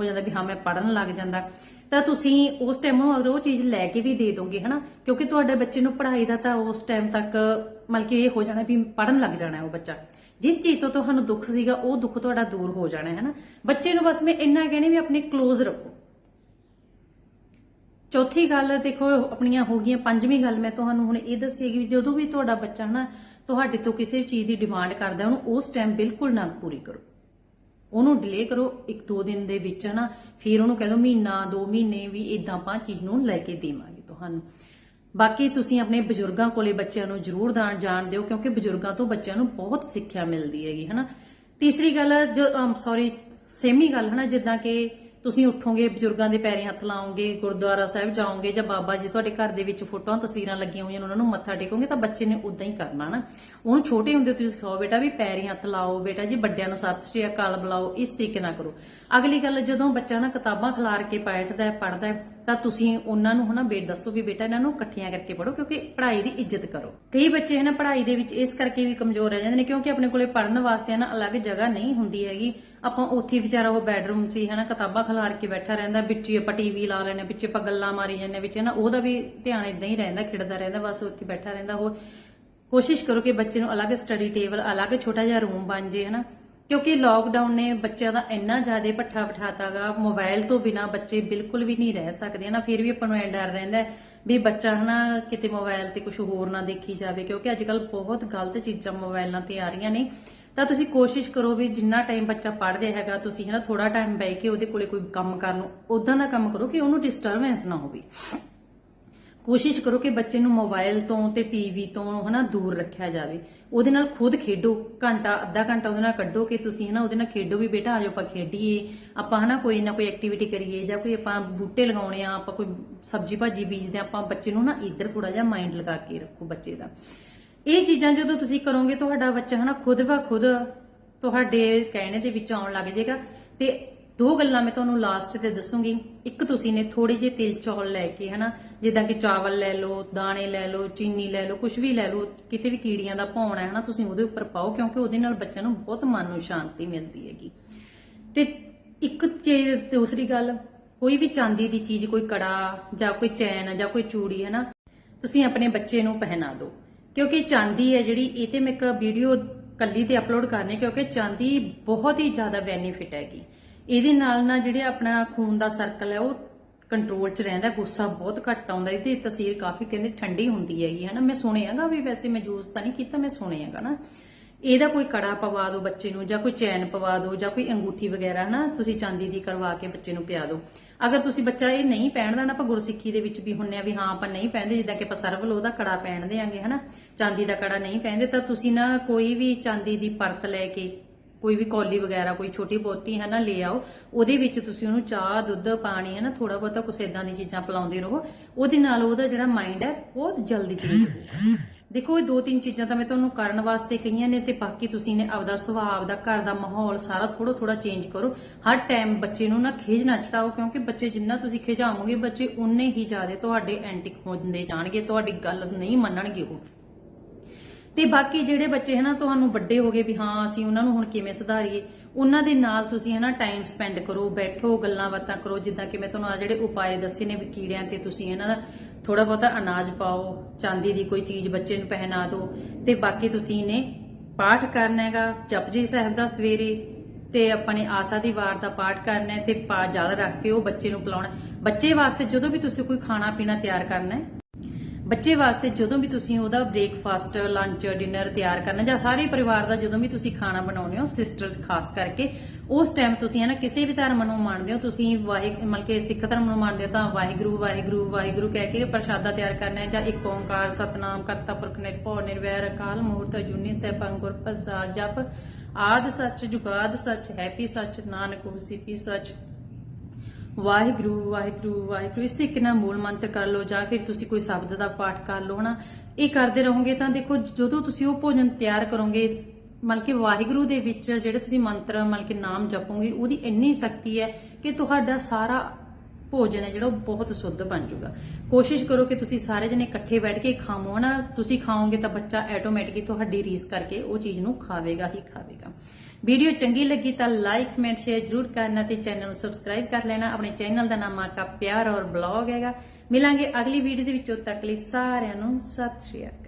ਹੋ ਜਾਂਦਾ ਵੀ ਹਾਂ ਮੈਂ ਪੜਨ ਲੱਗ ਜਾਂਦਾ, ਤਾਂ ਤੁਸੀਂ ਉਸ ਟਾਈਮ ਨੂੰ ਅਗਰ ਉਹ ਚੀਜ਼ ਲੈ ਕੇ ਵੀ ਦੇ ਦੋਗੇ ਹਨਾ, ਕਿਉਂਕਿ ਤੁਹਾਡੇ ਬੱਚੇ ਨੂੰ ਪੜ੍ਹਾਈ ਦਾ ਤਾਂ ਉਸ ਟਾਈਮ ਤੱਕ ਮਤਲਬ ਕਿ ਇਹ ਹੋ ਜਾਣਾ ਵੀ ਪੜਨ ਲੱਗ ਜਾਣਾ ਉਹ ਬੱਚਾ। ਜਿਸ ਚੀਜ਼ ਤੋਂ ਤੁਹਾਨੂੰ ਦੁੱਖ ਸੀਗਾ, ਉਹ ਦੁੱਖ ਤੁਹਾਡਾ ਦੂਰ ਹੋ ਜਾਣਾ ਹੈ ਨਾ ਬੱਚੇ ਨੂੰ ਬਸ ਮੈਂ ਇੰਨਾ ਕਹਿਣੀ ਵੀ ਆਪਣੇ ক্লোਜ਼ ਰੱਖੋ। ਚੌਥੀ ਗੱਲ, ਦੇਖੋ, ਆਪਣੀਆਂ ਹੋ ਗਈਆਂ, ਪੰਜਵੀਂ ਗੱਲ ਮੈਂ ਤੁਹਾਨੂੰ ਹੁਣ ਇਹ ਦੱਸੀ ਹੈਗੀ ਜਦੋਂ ਵੀ ਤੁਹਾਡਾ ਬੱਚਾ ਨਾ ਤੁਹਾਡੇ ਤੋਂ ਕਿਸੇ ਵੀ ਚੀਜ਼ ਦੀ ਡਿਮਾਂਡ ਕਰਦਾ, ਉਹਨੂੰ ਉਸ ਟਾਈਮ ਬਿਲਕੁਲ ਨਾ ਪੂਰੀ ਕਰੋ। ਉਹਨੂੰ ਡਿਲੇ ਕਰੋ ਇੱਕ ਦੋ ਦਿਨ ਦੇ ਵਿੱਚ ਨਾ ਫਿਰ ਉਹਨੂੰ ਕਹਿ ਦਿਓ ਮਹੀਨਾ, ਦੋ ਮਹੀਨੇ ਵੀ ਇਦਾਂ ਆਪਾਂ ਚੀਜ਼ ਨੂੰ ਲੈ ਕੇ ਦੇਵਾਂਗੇ ਤੁਹਾਨੂੰ। ਬਾਕੀ ਤੁਸੀਂ ਆਪਣੇ ਬਜ਼ੁਰਗਾਂ ਕੋਲੇ ਬੱਚਿਆਂ ਨੂੰ ਜ਼ਰੂਰ ਦਾਣ ਜਾਣ ਦਿਓ, ਕਿਉਂਕਿ ਬਜ਼ੁਰਗਾਂ ਤੋਂ ਬੱਚਿਆਂ ਨੂੰ ਬਹੁਤ ਸਿੱਖਿਆ ਮਿਲਦੀ ਹੈਗੀ, ਹਨਾ? ਤੀਸਰੀ ਗੱਲ, ਜੋ ਸੌਰੀ ਸੇਮੀ ਗੱਲ, ਹਨਾ? ਜਿੱਦਾਂ ਕਿ ਤੁਸੀਂ ਉੱਠੋਗੇ, ਬਜ਼ੁਰਗਾਂ ਦੇ ਪੈਰੇ ਹੱਥ ਲਾਓਗੇ, ਗੁਰਦੁਆਰਾ ਸਾਹਿਬ ਜਾਓਗੇ ਜਾਂ ਬਾਬਾ ਜੀ ਤੁਹਾਡੇ ਘਰ ਦੇ ਵਿੱਚ ਫੋਟੋਆਂ, ਤਸਵੀਰਾਂ ਲੱਗੀਆਂ ਹੋਈਆਂ ਨੇ, ਉਹਨਾਂ ਨੂੰ ਮੱਥਾ ਟੇਕੋਗੇ ਤਾਂ ਬੱਚੇ ਨੇ ਉਦਾਂ ਹੀ ਕਰਨਾ ਨਾ। ਉਹਨੂੰ ਛੋਟੇ ਹੁੰਦੇ ਤੁਸੀਂ ਸਿਖਾਓ ਬੇਟਾ ਵੀ ਪੈਰੀ ਹੱਥ ਲਾਓ, ਬੇਟਾ ਜੀ ਵੱਡਿਆਂ ਨੂੰ ਸਤਿ ਸ੍ਰੀ ਅਕਾਲ ਬੁਲਾਓ, ਇਸ ਤਰੀਕੇ ਨਾਲ ਕਰੋ। ਅਗਲੀ ਗੱਲ, ਜਦੋਂ ਬੱਚਾ ਨਾ ਕਿਤਾਬਾਂ ਖਿਲਾਰ ਕੇ ਬੈਠਦਾ ਪੜਦਾ ਹੈ, ਤਾਂ ਤੁਸੀਂ ਉਹਨਾਂ ਨੂੰ ਹਨਾ ਬੇਟ ਦੱਸੋ ਵੀ ਬੇਟਾ ਇਹਨਾਂ ਨੂੰ ਇਕੱਠੀਆਂ ਕਰਕੇ ਪੜੋ ਕਿਉਂਕਿ ਪੜ੍ਹਾਈ ਦੀ ਇੱਜ਼ਤ ਕਰੋ। ਕਈ ਬੱਚੇ ਹਨਾ ਪੜ੍ਹਾਈ ਦੇ ਵਿੱਚ ਇਸ ਕਰਕੇ ਵੀ ਕਮਜ਼ੋਰ ਰਹਿ ਜਾਂਦੇ ਨੇ ਕਿਉਂਕਿ ਆਪਣੇ ਕੋਲੇ ਪੜਨ ਵਾਸਤੇ ਨਾ ਅਲੱਗ ਜਗ੍ਹਾ ਨਹੀਂ ਹੁੰਦੀ ਹੈਗੀ। ਆਪਾਂ ਉੱਥੇ ਵਿਚਾਰਾ ਉਹ ਬੈੱਡਰੂਮ 'ਚ ਹੀ ਹਨਾ ਕਿਤਾਬਾਂ ਖਿਲਾਰ ਕੇ ਬੈਠਾ ਰਹਿੰਦਾ, ਵਿੱਚ ਆਪਾਂ ਟੀਵੀ ਲਾ ਲੈਣੇ ਵਿੱਚ ਆਪਾਂ ਗੱਲਾਂ ਮਾਰੀ ਜਾਂਦੇ, ਵਿੱਚ ਹਨਾ ਉਹਦਾ ਵੀ ਧਿਆਨ ਇਦਾਂ ਹੀ ਰਹਿੰਦਾ, ਖਿੜਦਾ ਰਹਿੰਦਾ, ਬਸ ਉੱਥੇ ਬੈਠਾ ਰਹਿੰਦਾ ਉਹ। ਕੋਸ਼ਿਸ਼ ਕਰੋ ਕਿ ਬੱਚੇ ਨੂੰ ਅਲੱਗ ਸਟੱਡੀ ਟੇਬਲ ਅਲੱਗ ਛੋਟਾ ਜਿਹਾ ਰੂਮ ਬਣ ਜੇ ਹਨਾ। ਕਿਉਂਕਿ ਲਾਕਡਾਊਨ ਨੇ ਬੱਚਿਆਂ ਦਾ ਇੰਨਾ ਜ਼ਿਆਦਾ ਪੱਠਾ ਬਿਠਾਤਾਗਾ ਮੋਬਾਈਲ ਤੋਂ ਬਿਨਾ ਬੱਚੇ ਬਿਲਕੁਲ ਵੀ ਨਹੀਂ ਰਹਿ ਸਕਦੇ ਹਨਾ। ਫਿਰ ਵੀ ਆਪਾਂ ਨੂੰ ਐ ਡਰ ਰਹਿੰਦਾ ਵੀ ਬੱਚਾ ਹਨਾ ਕਿਤੇ ਮੋਬਾਈਲ ਤੇ ਕੁਝ ਹੋਰ ਨਾ ਦੇਖੀ ਜਾਵੇ, ਕਿਉਂਕਿ ਅੱਜ ਕੱਲ ਬਹੁਤ ਗਲਤ ਚੀਜ਼ਾਂ ਮੋਬਾਈਲਾਂ ਤੇ ਆ ਰਹੀਆਂ ਨੇ। ਤਾਂ ਤੁਸੀਂ ਕੋਸ਼ਿਸ਼ ਕਰੋ ਵੀ ਜਿੰਨਾ ਟਾਈਮ ਬੱਚਾ ਪੜ੍ਹਦੇ ਹੈਗਾ, ਤੁਸੀਂ ਹਨਾ ਥੋੜਾ ਟਾਈਮ ਬੈ ਕੇ ਉਹਦੇ ਕੋਲੇ ਕੋਈ ਕੰਮ ਕਰਨ ਨੂੰ ਉਦਾਂ ਦਾ ਕੰਮ ਕਰੋ ਕਿ ਉਹਨੂੰ ਡਿਸਟਰਬੈਂਸ ਨਾ ਹੋਵੇ। ਕੋਸ਼ਿਸ਼ ਕਰੋ ਕਿ ਬੱਚੇ ਨੂੰ ਮੋਬਾਈਲ ਤੋਂ ਤੇ ਟੀਵੀ ਤੋਂ ਹਨਾ ਦੂਰ ਰੱਖਿਆ ਜਾਵੇ। ਉਹਦੇ ਨਾਲ ਖੁਦ ਖੇਡੋ, ਘੰਟਾ, ਅੱਧਾ ਘੰਟਾ ਉਹਦੇ ਨਾਲ ਕੱਢੋ ਕਿ ਤੁਸੀਂ ਹਨਾ ਉਹਦੇ ਨਾਲ ਖੇਡੋ ਵੀ ਬੇਟਾ ਆਜੋ ਆਪਾਂ ਖੇਡੀਏ, ਆਪਾਂ ਹਨਾ ਕੋਈ ਨਾ ਕੋਈ ਐਕਟੀਵਿਟੀ ਕਰੀਏ ਜਾਂ ਕੋਈ ਆਪਾਂ ਬੂਟੇ ਲਗਾਉਣੇ ਆ, ਆਪਾਂ ਕੋਈ ਸਬਜ਼ੀ ਭਾਜੀ ਬੀਜਦੇ ਆ, ਆਪਾਂ ਬੱਚੇ ਨੂੰ ਨਾ ਇੱਧਰ ਥੋੜਾ ਜਿਹਾ ਮਾਈਂਡ ਲਗਾ ਕੇ ਰੱਖੋ ਬੱਚੇ ਦਾ। ਇਹ ਚੀਜ਼ਾਂ ਜਦੋਂ ਤੁਸੀਂ ਕਰੋਗੇ, ਤੁਹਾਡਾ ਬੱਚਾ ਹਨਾ ਖੁਦ ਵਾ ਖੁਦ ਤੁਹਾਡੇ ਕਹਿਣੇ ਦੇ ਵਿੱਚ ਆਉਣ ਲੱਗ ਜਾਏਗਾ। ਤੇ ਦੋ ਗੱਲਾਂ ਮੈਂ ਤੁਹਾਨੂੰ ਲਾਸਟ ਤੇ ਦੱਸੂਗੀ। ਇੱਕ ਤੁਸੀਂ ਨੇ ਥੋੜੇ ਜਿਹੇ ਤਿਲ ਚੌਲ ਲੈ ਕੇ ਹਨਾ, ਜਿੱਦਾਂ ਕਿ ਚਾਵਲ ਲੈ ਲਓ, ਦਾਣੇ ਲੈ ਲਓ, ਚੀਨੀ ਲੈ ਲਓ ਕੁਝ ਵੀ ਲੈ ਲਓ, ਕਿਤੇ ਵੀ ਕੀੜੀਆਂ ਦਾ ਭੌਣ ਹੈ ਹਨਾ, ਤੁਸੀਂ ਉਹਦੇ ਉੱਪਰ ਪਾਓ, ਕਿਉਂਕਿ ਉਹਦੇ ਨਾਲ ਬੱਚਿਆਂ ਨੂੰ ਬਹੁਤ ਮਨ ਨੂੰ ਸ਼ਾਂਤੀ ਮਿਲਦੀ ਹੈਗੀ। ਤੇ ਇੱਕ ਦੂਸਰੀ ਗੱਲ, ਕੋਈ ਵੀ ਚਾਂਦੀ ਦੀ ਚੀਜ਼, ਕੋਈ ਕੜਾ ਜਾਂ ਕੋਈ ਚੈਨ ਜਾਂ ਕੋਈ ਚੂੜੀ ਹੈ ਨਾ ਤੁਸੀਂ ਆਪਣੇ ਬੱਚੇ ਨੂੰ ਪਹਿਨਾ ਦਿਓ। ਕਿਉਂਕਿ ਚਾਂਦੀ ਹੈ ਜਿਹੜੀ, ਇਹ ਤੇ ਮੈਂ ਇੱਕ ਵੀਡੀਓ ਕੱਲੀ ਤੇ ਅਪਲੋਡ ਕਰਨੀ ਕਿਉਂਕਿ ਚਾਂਦੀ ਬਹੁਤ ਹੀ ਜ਼ਿਆਦਾ ਬੈਨੀਫਿਟ ਹੈਗੀ। ਇਹਦੇ ਨਾਲ ਨਾ ਜਿਹੜੇ ਆਪਣਾ ਖੂਨ ਦਾ ਸਰਕਲ ਹੈ, ਉਹ ਕੰਟਰੋਲ 'ਚ ਰਹਿੰਦਾ, ਗੁੱਸਾ ਬਹੁਤ ਘੱਟ ਆਉਂਦਾ। ਇਹਦੀ ਤਸੀਰ ਕਾਫੀ ਕਹਿੰਦੇ ਠੰਡੀ ਹੁੰਦੀ ਹੈਗੀ, ਹਨਾ? ਮੈਂ ਸੁਣਿਆਗਾ ਵੀ ਵੈਸੇ ਮੈਂ ਯੂਜ਼ ਤਾਂ ਨਹੀਂ ਕੀਤਾ, ਮੈਂ ਸੁਣਿਆਗਾ ਨਾ। ਇਹਦਾ ਕੋਈ ਕੜਾ ਪਵਾ ਦਿਓ ਬੱਚੇ ਨੂੰ, ਜਾਂ ਕੋਈ ਚੈਨ ਪਵਾ ਦਿਓ, ਜਾਂ ਕੋਈ ਅੰਗੂਠੀ ਵਗੈਰਾ, ਹਨਾ? ਤੁਸੀਂ ਚਾਂਦੀ ਦੀ ਕਰਵਾ ਕੇ ਬੱਚੇ ਨੂੰ ਪਿਆ ਦਿਓ। ਅਗਰ ਤੁਸੀਂ ਬੱਚਾ ਇਹ ਨਹੀਂ ਪਹਿਨਦਾ ਨਾ, ਆਪਾਂ ਗੁਰਸਿੱਖੀ ਦੇ ਵਿੱਚ ਵੀ ਹੁੰਨੇ ਆ ਵੀ ਹਾਂ, ਆਪਾਂ ਨਹੀਂ ਪਹਿਨਦੇ, ਜਿੱਦਾਂ ਕਿ ਆਪਾਂ ਸਰਵਲ ਉਹਦਾ ਕੜਾ ਪਹਿਨਦੇ ਆਂਗੇ ਹਨਾ? ਚਾਂਦੀ ਦਾ ਕੜਾ ਨਹੀਂ ਪਹਿਨਦੇ, ਤਾਂ ਤੁਸੀਂ ਨਾ ਕੋਈ ਵੀ ਚਾਂਦੀ ਦੀ ਪਰਤ ਲੈ ਕੇ, ਕੋਈ ਵੀ ਕੌਲੀ ਵਗੈਰਾ, ਕੋਈ ਛੋਟੀ ਬੋਤੀ ਹੈ ਨਾ ਲੈ ਆਓ। ਉਹਦੇ ਵਿੱਚ ਤੁਸੀਂ ਉਹਨੂੰ ਚਾਹ, ਦੁੱਧ, ਪਾਣੀ ਹੈ ਨਾ ਥੋੜਾ ਬਹੁਤਾ ਕੁਛ ਇਦਾਂ ਦੀ ਚੀਜ਼ਾਂ ਪਿਲਾਉਂਦੇ ਰਹੋ। ਉਹਦੇ ਨਾਲ ਉਹਦਾ ਜਿਹੜਾ ਮਾਈਂਡ ਹੈ, ਬਹੁਤ ਜਲਦੀ ਚੇਂਜ ਹੋਊਗਾ ਦੇਖੋ, ਇਹ ਦੋ ਤਿੰਨ ਚੀਜ਼ਾਂ ਤਾਂ ਮੈਂ ਤੁਹਾਨੂੰ ਕਰਨ ਵਾਸਤੇ ਕਹੀਆਂ ਨੇ ਤੇ ਬਾਕੀ ਤੁਸੀਂ ਨੇ ਆਪਦਾ ਸੁਭਾਅ, ਆਪਦਾ ਘਰ ਦਾ ਮਾਹੌਲ ਸਾਰਾ ਥੋੜਾ ਥੋੜਾ ਚੇਂਜ ਕਰੋ। ਹਰ ਟਾਈਮ ਬੱਚੇ ਨੂੰ ਨਾ ਖੇਜ ਨਾ ਚੜਾਓ, ਕਿਉਂਕਿ ਬੱਚੇ ਜਿੰਨਾ ਤੁਸੀਂ ਖਿਜਾਵੋਗੇ ਬੱਚੇ ਉਨੇ ਹੀ ਜ਼ਿਆਦਾ ਤੁਹਾਡੇ ਐਂਟਿਕ ਹੁੰਦੇ ਜਾਣਗੇ, ਤੁਹਾਡੀ ਗੱਲ ਨਹੀਂ ਮੰਨਣਗੇ ਉਹ। ਤੇ ਬਾਕੀ ਜਿਹੜੇ ਬੱਚੇ ਹਨਾ, ਤੁਹਾਨੂੰ ਵੱਡੇ ਹੋ ਗਏ ਵੀ ਹਾਂ, ਅਸੀਂ ਉਹਨਾਂ ਨੂੰ ਹੁਣ ਕਿਵੇਂ ਸੁਧਾਰੀਏ? ਉਹਨਾਂ ਦੇ ਨਾਲ ਤੁਸੀਂ ਹਨਾ ਟਾਈਮ ਸਪੈਂਡ ਕਰੋ, ਬੈਠੋ, ਗੱਲਾਂ ਬਾਤਾਂ ਕਰੋ, ਜਿੱਦਾਂ ਕਿ ਮੈਂ ਤੁਹਾਨੂੰ ਆ ਜਿਹੜੇ ਉਪਾਏ ਦੱਸੇ ਨੇ ਵੀ ਕੀੜਿਆਂ ਤੇ ਤੁਸੀਂ ਇਹਨਾਂ ਦਾ ਥੋੜਾ ਬਹੁਤਾ ਅਨਾਜ ਪਾਓ, ਚਾਂਦੀ ਦੀ ਕੋਈ ਚੀਜ਼ ਬੱਚੇ ਨੂੰ ਪਹਿਨਾ ਦਿਓ, ਤੇ ਬਾਕੀ ਤੁਸੀਂ ਨੇ ਪਾਠ ਕਰਨਾ ਹੈਗਾ, ਜਪਜੀ ਸਾਹਿਬ ਦਾ ਸਵੇਰੇ, ਤੇ ਆਪਣੇ ਆਸਾ ਦੀ ਵਾਰ ਦਾ ਪਾਠ ਕਰਨਾ ਤੇ ਪਾ ਜਲ ਰੱਖ ਕੇ ਉਹ ਬੱਚੇ ਨੂੰ ਪਿਲਾਉਣਾ ਬੱਚੇ ਵਾਸਤੇ ਜਦੋਂ ਵੀ ਤੁਸੀਂ ਕੋਈ ਖਾਣਾ ਪੀਣਾ ਤਿਆਰ ਕਰਨਾ ਹੈ ਬੱਚੇ ਵਾਸਤੇ ਜਦੋਂ ਵੀ ਤੁਸੀਂ ਉਹਦਾ ਬ੍ਰੇਕਫਾਸਟ ਲੰਚ ਡਿਨਰ ਤਿਆਰ ਕਰਨਾ ਜਾਂ ਸਾਰੇ ਪਰਿਵਾਰ ਦਾ ਜਦੋਂ ਵੀ ਤੁਸੀਂ ਖਾਣਾ ਬਣਾਉਂਦੇ ਹੋ ਸਿਸਟਰ ਖਾਸ ਕਰਕੇ, ਉਸ ਟਾਈਮ ਤੁਸੀਂ ਹੈ ਨਾ ਕਿਸੇ ਵੀ ਧਰਮ ਨੂੰ ਮੰਨਦੇ ਹੋ, ਤੁਸੀਂ ਵਾਹਿ, ਮਤਲਬ ਕਿ ਸਿੱਖ ਧਰਮ ਨੂੰ ਮੰਨਦੇ ਹੋ ਤਾਂ ਵਾਹਿਗੁਰੂ ਵਾਹਿਗੁਰੂ ਵਾਹਿਗੁਰੂ ਕਹਿ ਕੇ ਪ੍ਰਸ਼ਾਦਾ ਤਿਆਰ ਕਰਨਾ ਹੈ ਜਾਂ ਇੱਕ ਓੰਕਾਰ, ਸਤਨਾਮ, ਕਰਤਾ ਪੁਰਖ, ਨਿਰਭਉ, ਨਿਰਵੈਰ, ਅਕਾਲ ਮੂਰਤ, ਅਜੂਨੀ ਸੈਭੰ ਗੁਰ ਪ੍ਰਸਾਦ ਜਪ ਆਦ ਸੱਚ, ਜੁਗਾਦ ਸੱਚ, ਹੈਪੀ ਸੱਚ, ਨਾਨਕ ਹੋਸੀ ਪੀ ਸੱਚ ਵਾਹਿਗੁਰੂ ਵਾਹਿਗੁਰੂ ਵਾਹਿਗੁਰੂ। ਇਸ ਤਰੀਕੇ ਨਾਲ ਮੂਲ ਮੰਤਰ ਕਰ ਲਓ ਜਾਂ ਫਿਰ ਤੁਸੀਂ ਕੋਈ ਸ਼ਬਦ ਦਾ ਪਾਠ ਕਰ ਲਓ, ਹਨਾ? ਇਹ ਕਰਦੇ ਰਹੋਗੇ ਤਾਂ ਦੇਖੋ ਜਦੋਂ ਤੁਸੀਂ ਉਹ ਭੋਜਨ ਤਿਆਰ ਕਰੋਗੇ, ਮਤਲਬ ਵਾਹਿਗੁਰੂ ਦੇ ਵਿੱਚ ਜਿਹੜੇ ਤੁਸੀਂ ਮੰਤਰ, ਮਤਲਬ ਨਾਮ ਜਪੋਗੇ, ਉਹਦੀ ਇੰਨੀ ਸ਼ਕਤੀ ਹੈ ਕਿ ਤੁਹਾਡਾ ਸਾਰਾ ਭੋਜਨ ਹੈ ਜਿਹੜਾ ਉਹ ਬਹੁਤ ਸ਼ੁੱਧ ਬਣ ਜਾਊਗਾ। ਕੋਸ਼ਿਸ਼ ਕਰੋ ਕਿ ਤੁਸੀਂ ਸਾਰੇ ਜਣੇ ਇਕੱਠੇ ਬੈਠ ਕੇ ਖਾਵੋ, ਹਨਾ? ਤੁਸੀਂ ਖਾਓਗੇ ਤਾਂ ਬੱਚਾ ਆਟੋਮੈਟਿਕਲੀ ਤੁਹਾਡੀ ਰੀਸ ਕਰਕੇ ਉਹ ਚੀਜ਼ ਨੂੰ ਖਾਵੇਗਾ ਹੀ ਖਾਵੇਗਾ। ਵੀਡੀਓ ਚੰਗੀ ਲੱਗੀ ਤਾਂ ਲਾਈਕ, ਕਮੈਂਟ, ਸ਼ੇਅਰ ਜਰੂਰ ਕਰਨਾ ਤੇ ਚੈਨਲ ਨੂੰ ਸਬਸਕ੍ਰਾਈਬ ਕਰ ਲੈਣਾ। ਆਪਣੇ ਚੈਨਲ ਦਾ ਨਾਮ ਆਕਾ ਪਿਆਰ ਔਰ ਬਲੌਗ ਹੈਗਾ। ਮਿਲਾਂਗੇ ਅਗਲੀ ਵੀਡੀਓ ਦੇ ਵਿੱਚ। ਉਦੋਂ ਤੱਕ ਲਈ ਸਾਰਿਆਂ ਨੂੰ ਸਤਿ ਸ਼੍ਰੀ ਅਕਾਲ।